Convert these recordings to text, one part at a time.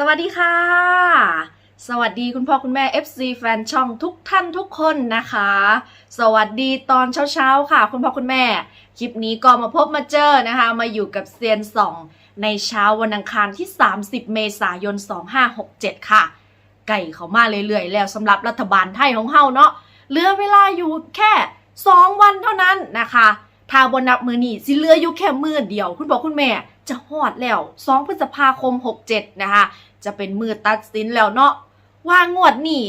สวัสดีค่ะ สวัสดีคุณพ่อคุณแม่ FC แฟนช่องทุกท่านทุกคนนะคะ สวัสดีตอนเช้าๆค่ะ คุณพ่อคุณแม่ คลิปนี้ก็มาพบมาเจอนะคะ มาอยู่กับเซียนสองในเช้าวันอังคารที่ 30 เมษายน 2567 ค่ะ ไก่เขามาเรื่อยๆ แล้วสำหรับรัฐบาลไทยของเฮาเนาะเหลือเวลาอยู่แค่ 2 วันเท่านั้นนะคะถ้าบนนับมือนี่สิเหลืออยู่แค่มือเดียว คุณบอกคุณแม่จะฮอดแล้ว 2 พฤษภาคม 67 นะคะ จะเป็นมือตัดสินแล้วเนาะว่างวดนี่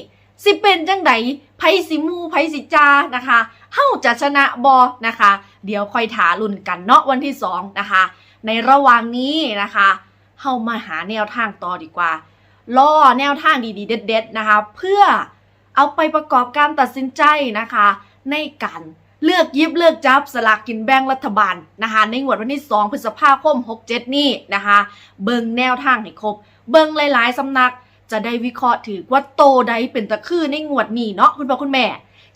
สิเป็นจังไดไผสิมูไผสิจานะคะเฮาจะชนะบอนะคะ เดี๋ยวค่อยถาลุ่นกันเนาะวันที่2นะคะ ในระหว่างนี้นะคะเฮามาหาแนวทางต่อดีกว่าล่อแนวทางดีๆ เด็ด ๆ นะคะ เพื่อเอาไปประกอบการตัดสินใจนะคะ ในการ เลือกยิบเลือกจับสลากกินแบ่งรัฐบาลนะคะในงวดวันที่ 2 พฤษภาคม 67 นี้นะคะ เบิงแนวทางให้ครบ เบิงหลาย ๆ สำนักจะได้วิเคราะห์ถือว่าโตใดเป็นตะคือในงวดนี้เนาะคุณพ่อคุณแม่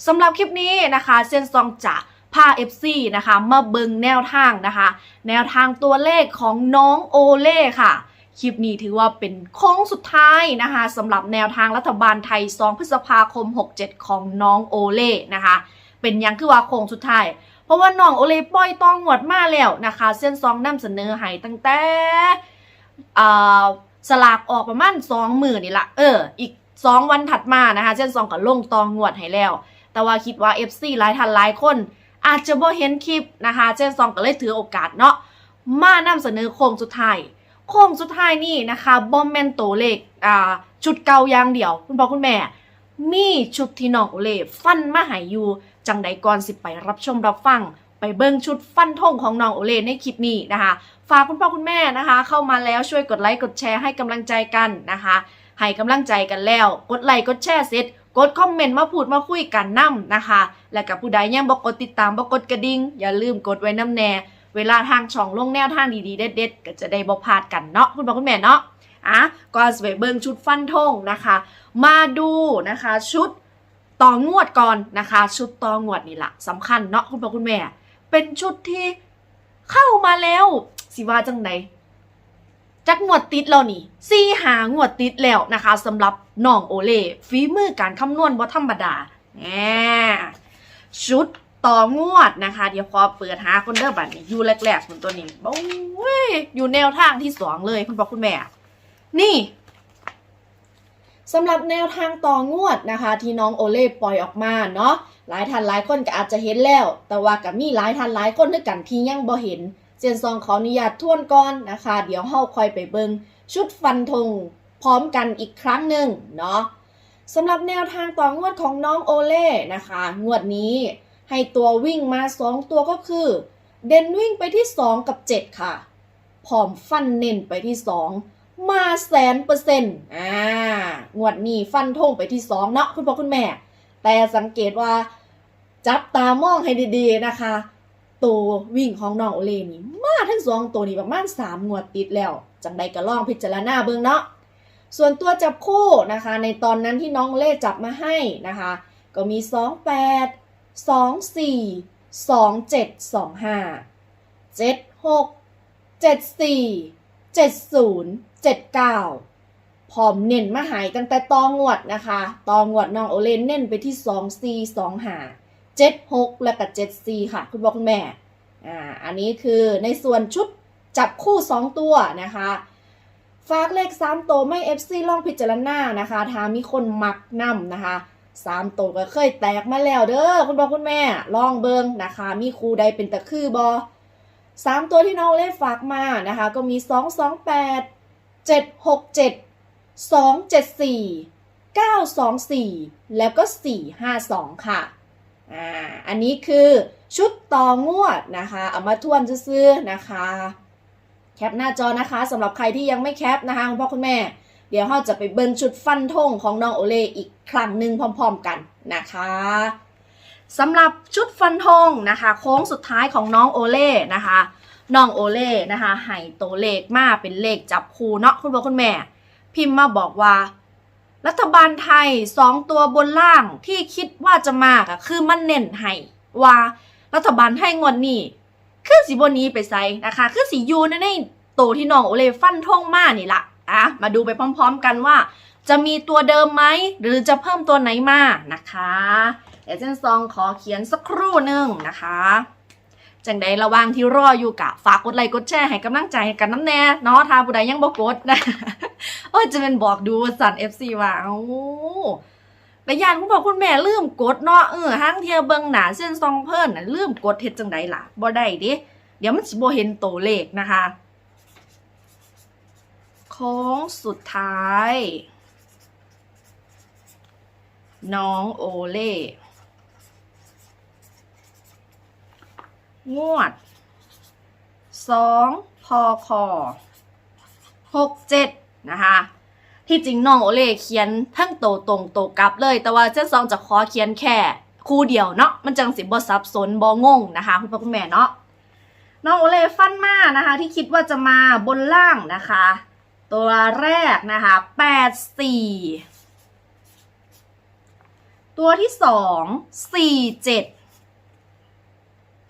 สำหรับคลิปนี้นะคะเซนซองจะพา FC นะคะมาเบิงแนวทางนะคะ แนวทางตัวเลขของน้องโอเล่ค่ะคลิปนี้ถือว่าเป็นโค้งสุดท้ายนะคะสำหรับแนวทางรัฐบาลไทย 2 พฤษภาคม 67 ของน้องโอเล่นะคะ เป็นยังคือว่าโค้งสุดท้ายเพราะว่าน้องโอเล่ปล่อยต้องหวดมาแล้วนะคะ เส้นซองนำเสนอให้ตั้งแต่สลากออกประมาณสองหมื่นนี่ละเออ อีกสองวันถัดมานะคะ เส้นซองก็ลงตองงวดให้แล้ว แต่ว่าคิดว่า FC หลายท่านหลายคน อาจจะบ่เห็นคลิปนะคะ เส้นซองก็เลยถือโอกาสเนาะมานำเสนอโค้งสุดท้ายโค้งสุดท้ายนี่นะคะบอมแมนโตเลขอ่าชุดเก่าอย่างเดียว คุณพ่อคุณแม่ มีชุดที่น้องโอเล่ฟันมาหายอยู่ จังใดก่อนสิไปรับชมรับฟัง ไปเบิ่งชุดฟันธงของน้องโอเล่ในคลิปนี้นะคะ ฝากคุณพ่อคุณแม่นะคะ เข้ามาแล้วช่วยกดไลค์กดแชร์ให้กำลังใจกันนะคะ ให้กำลังใจกันแล้ว กดไลค์กดแชร์เสร็จกดคอมเมนต์มาพูดมาคุยกันนํนะคะ และกับผู้ใดยังบอกกดติดตามบอกกดกระดิ่งอย่าลืมกดไว้น้ำแน่ เวลาทางช่องลงแนวทางดีๆเด็ดๆก็จะได้บอกพลาดกันเนาะคุณพ่อคุณแม่เนาะอะก็สไปเบิ่งชุดฟันธงนะคะ มาดูนะคะชุด ต่องวดก่อนนะคะ ชุดต่องวดนี่แหละสำคัญเนาะคุณพ่อคุณแม่ เป็นชุดที่เข้ามาแล้ว สิว่าจังไหนจักงวดติดแล้วนี่ซีหางวดติดแล้วนะคะสำหรับน้องโอเล่ฝีมือการคำนวณบ่ธรรมดาแหมชุดต่องวดนะคะ เดี๋ยวขอเปิดหาคนเด้อบัดนี้อยู่แรกๆคนตัวนี้โอ้ยอยู่แนวทางที่สองเลยคุณพ่อคุณแม่ นี่ สำหรับแนวทางต่องวดนะคะ ที่น้องโอเล่ปล่อยออกมาเนาะหลายท่านหลายคนก็อาจจะเห็นแล้ว แต่ว่าก็มีหลายท่านหลายคนด้วยกันที่ยังบ่เห็นเจนซองขออนุญาตทวนก่อนนะคะ เดี๋ยวเฮาค่อยไปเบิงชุดฟันธงพร้อมกันอีกครั้งหนึ่งเนาะสำหรับแนวทางต่องวดของน้องโอเล่นะคะ งวดนี้ให้ตัววิ่งมา 2 ตัวก็คือ เด่นวิ่งไปที่ 2 กับ 7 ค่ะพร้อมฟันเน้นไปที่ 2 มาแสนเปอร์เซ็นต์อ่างวดนี้ฟันธงไปที่2เนาะคุณพ่อคุณแม่ แต่สังเกตว่า จับตามองให้ดีๆนะคะ ตัววิ่งของน้องโอเลนี่มาทั้งสองตัวนี้ประมาณสามงวดติดแล้ว จังใดก็ลองพิจารณาเบิ่งเนาะส่วนตัวจับคู่นะคะ ในตอนนั้นที่น้องโอเล่จับมาให้นะคะ ก็มี 2 8 2 4 2 7 2 79พร้อมเน้นมาหายตั้งแต่ตองวดนะคะตองวดน้องโอเลนเน้นไปที่2 4 2 5 7 6 และกับ7 4ค่ะ คุณพ่อคุณแม่อ่าอันนี้คือในส่วนชุดจับคู่ 2 ตัวนะคะฝากเลข3ตัวไม่ FC ลองพิจารณานะคะถ้ามีคนมักนำนะคะ3ตัวก็เคยแตกมาแล้วเด้อคุณพ่อคุณแม่ลองเบิงนะคะ มีครูใดเป็นตะคือบอสามตัวที่น้องเล่ฝากมานะคะ ก็มี2 2 8 7 6 7 2 7 4 9 2 4 แล้วก็ 4 5 2 ค่ะ อ่า อันนี้คือชุดต่องวดนะคะ เอามาทวนซื้อๆนะคะ แคปหน้าจอนะคะสำหรับใครที่ยังไม่แคปนะคะคุณพ่อคุณแม่ เดี๋ยวเราจะไปเบิ้งชุดฟันธงของน้องโอเล่อีกครั้งหนึ่งพร้อมๆกันนะคะสำหรับชุดฟันธงนะคะ โค้งสุดท้ายของน้องโอเล่นะคะ น้องโอเล่นะคะให้ตัวเลขมาเป็นเลขจับคู่เนาะคุณพ่อคุณแม่ พิมพ์มาบอกว่า รัฐบาลไทยสองตัวบนล่างที่คิดว่าจะมากอะคือมันเน้นให้ว่ารัฐบาลไทยงวดนี้คือสีบนนี้ไปไซนะคะคือสียูในในโตวที่น้องโอเล่ฟันท่งมานี่ละอะมาดูไปพร้อมๆกันว่า จะมีตัวเดิมไหมหรือจะเพิ่มตัวไหนมานะคะเดี๋ยวเจนซองขอเขียนสักครู่หนึ่งนะคะ จังใดระว่างที่รออยู่กะฝากกดไลค์กดแชร์ให้กำลังใจให้กันน้ำแน่เนาะถ้าผู้ใดยังบ่กดนะโอ้จะเป็นบอกดูสั่น FC ว่าเอ้าแต่ยานคุณพ่อคุณแม่ลืมกดเนาะเออห้างเทียเบิงหนาเส้นซองเพิ่นน่ะลืมกดเฮ็ดจังใดล่ะบ่ได้ดิเดี๋ยวมันสิบ่เห็นตัวเลขนะคะโค้งสุดท้าย น้องโอเล่ งวดสองพอคอหกเจ็ดนะคะที่จริงน้องโอเล่เขียนทั้งโตตรงโตกลับเลย แต่ว่าเจ้าซองจะขอเขียนแค่คู่เดียวเนาะมันจังสิบ่สับสนบ่งงนะคะคุณพ่อคุณแม่เนาะน้องโอเล่ฟันมานะคะ ที่คิดว่าจะมาบนล่างนะคะ ตัวแรกนะคะแปดสี่ตัวที่สองสี่เจ็ด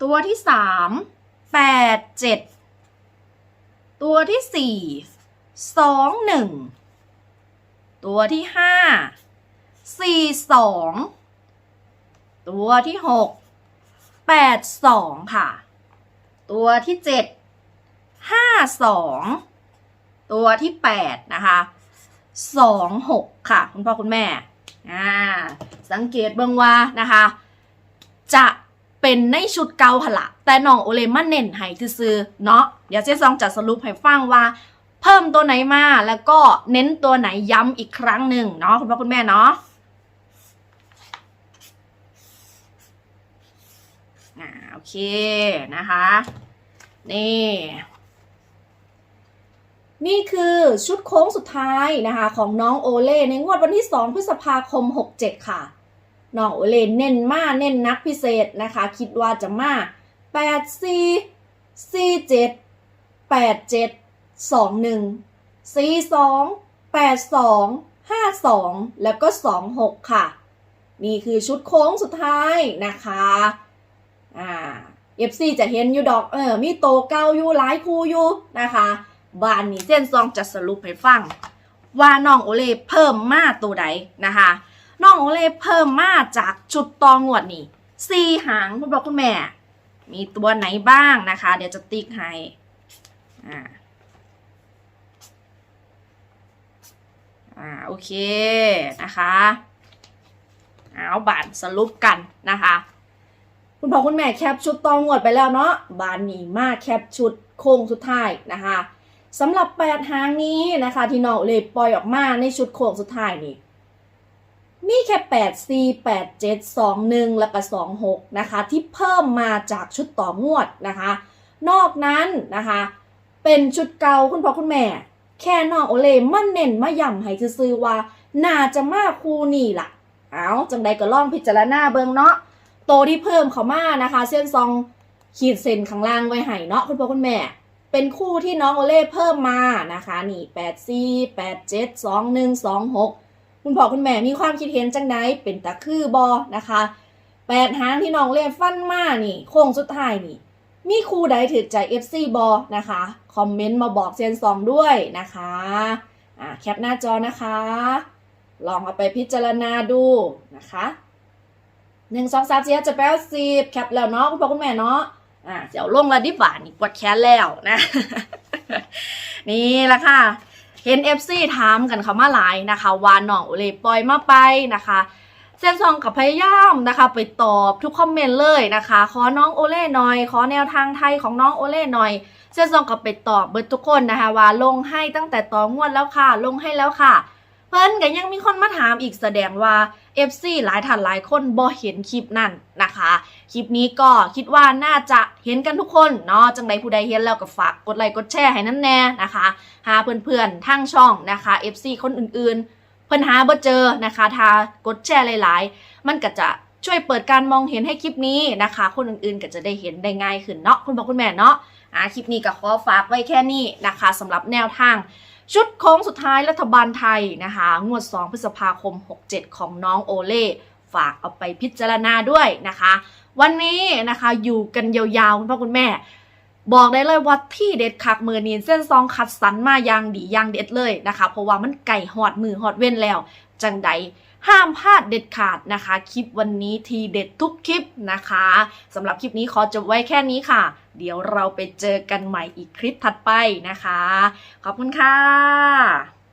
ตัวที่สามแปดเจ็ดตัวที่สี่สองหนึ่งตัวที่ห้าสี่สองตัวที่หกแปดสองค่ะ ตัวที่เจ็ดห้าสองตัวที่แปดนะคะสองหกค่ะ คุณพ่อคุณแม่อ่าสังเกตเบิ่งว่านะคะ จะ เป็นในชุดเก่าหละแต่น้องโอเลมาเน้นให้ซื้อเนาะเดี๋ยวเจ๊ซองจะสรุปให้ฟังว่า เพิ่มตัวไหนมาแล้วก็เน้นตัวไหนย้ำอีกครั้งหนึ่งเนาะคุณพ่อคุณแม่เนาะอ่าโอเคนะคะ นี่นี่คือชุดโค้งสุดท้ายนะคะ ของน้องโอเล่ในงวดวันที่ 2 พฤษภาคม 67 ค่ะ น้องโอเล่เน้นมาเน้นนักพิเศษนะคะ คิดว่าจะมา8 4 4 7 8 7 2 1 4 2 8 2 5 2แล้วก็2 6ค่ะ นี่คือชุดโค้งสุดท้ายนะคะอ่า FC จะเห็นอยู่ดอกเออมีโตเก้าอยู่หลายคู่อยู่นะคะบ้านนี้เส้นซองจะสรุปให้ฟัง ว่าน้องโอเล่เพิ่มมาตัวใดนะคะ น้องโอเล่เพิ่มมาจากชุดตองวดนี่สี่หางคุณบอกคุณแม่ มีตัวไหนบ้างนะคะ เดี๋ยวจะติ๊กให้อ่าอ่าโอเคนะคะเอาบานสรุปกันนะคะ คุณพ่อคุณแม่แคปชุดตองวดไปแล้วเนาะบานนี้มาแคปชุดโค้งสุดท้ายนะคะสำหรับแปดหางนี้นะคะ ที่น้องเลยปล่อยออกมาในชุดโค้งสุดท้ายนี่ มีแค่8 4 8 7 2 1 แล้วก็ 2 6 นะคะ ที่เพิ่มมาจากชุดต่องวดนะคะ นอกนั้นนะคะ เป็นชุดเก่าคุณพ่อคุณแม่ แค่น้องโอเล่มันเน้นมาย่ำให้ซื้อว่า น่าจะมาคูนี่ล่ะ เอาจังใดก็ลองพิจารณาเบิงเนาะโตที่เพิ่มเขามานะคะ เส้นซองขีดเส้นข้างล่างไว้ให้เนาะคุณพ่อคุณแม่ เป็นคู่ที่น้องโอเล่เพิ่มมานะคะ นี่8 4 8 7 2 1 2 6 คุณพ่อคุณแม่มีความคิดเห็นจังไดเป็นตะคือบอนะคะแปดหางที่น้องเล่นฟันมานี่โค้งสุดท้ายนี่ มีครูใดถือใจ FC บอนะคะ คอมเมนต์มาบอกเซนซองด้วยนะคะอ่าแคปหน้าจอนะคะ ลองเอาไปพิจารณาดูนะคะหนึ่งสองสามสี่ห้าเจ็ดแปดสิบแคปแล้วเนาะคุณพ่อคุณแม่เนาะอ่าเดี๋ยวลงระดิบหวานนี่ปวดแขนแล้วนะ นี่ละค่ะ เห็น FC ถามกันเขามาหลายนะคะว่าน้องโอเลปล่อยมาไปนะคะเซนซองกับพยายามนะคะ ไปตอบทุกคอมเมนต์เลยนะคะ ขอน้องโอเล่หน่อย ขอแนวทางไทยของน้องโอเล่หน่อยเซนซองกับไปตอบเบิร์ทุกคนนะคะว่าลงให้ตั้งแต่ต่องวดแล้วค่ะ ลงให้แล้วค่ะ พิ่นก็ยังมีคนมาถามอีกแสดงว่า FC หลายท่านหลายคนบ่เห็นคลิปนั่นนะคะ คลิปนี้ก็คิดว่าน่าจะเห็นกันทุกคนเนาะจังใดผู้ใดเห็นแล้วก็ฝากกดไลค์กดแชร์ให้นั่นแน่นะคะ หาเพื่อนๆทั้งช่องนะคะ FC คนอื่นๆ เพิ่นหาบ่เจอนะคะถ้ากดแชร์หลายๆ มันก็จะช่วยเปิดการมองเห็นให้คลิปนี้นะคะ คนอื่นๆก็จะได้เห็นได้ง่ายขึ้นเนาะคุณพ่อคุณแม่เนาะอ่าคลิปนี้ก็ขอฝากไว้แค่นี้นะคะสำหรับแนวทาง ชุดโค้งสุดท้ายรัฐบาลไทยนะคะ งวด 2 พฤษภาคม 67 ของน้องโอเล่ฝากเอาไปพิจารณาด้วยนะคะ วันนี้นะคะอยู่กันยาวๆ คุณพ่อคุณแม่ บอกได้เลยว่าที่เด็ดคักมือนีนเส้นซองคัดสรรมาอย่างดีอย่างเด็ดเลยนะคะ เพราะว่ามันไก่หอดมือหอดเว้นแล้ว จังใดห้ามพลาดเด็ดขาดนะคะ คลิปวันนี้ทีเด็ดทุกคลิปนะคะสำหรับคลิปนี้ขอจบไว้แค่นี้ค่ะ เดี๋ยวเราไปเจอกันใหม่อีกคลิปถัดไปนะคะ ขอบคุณค่ะ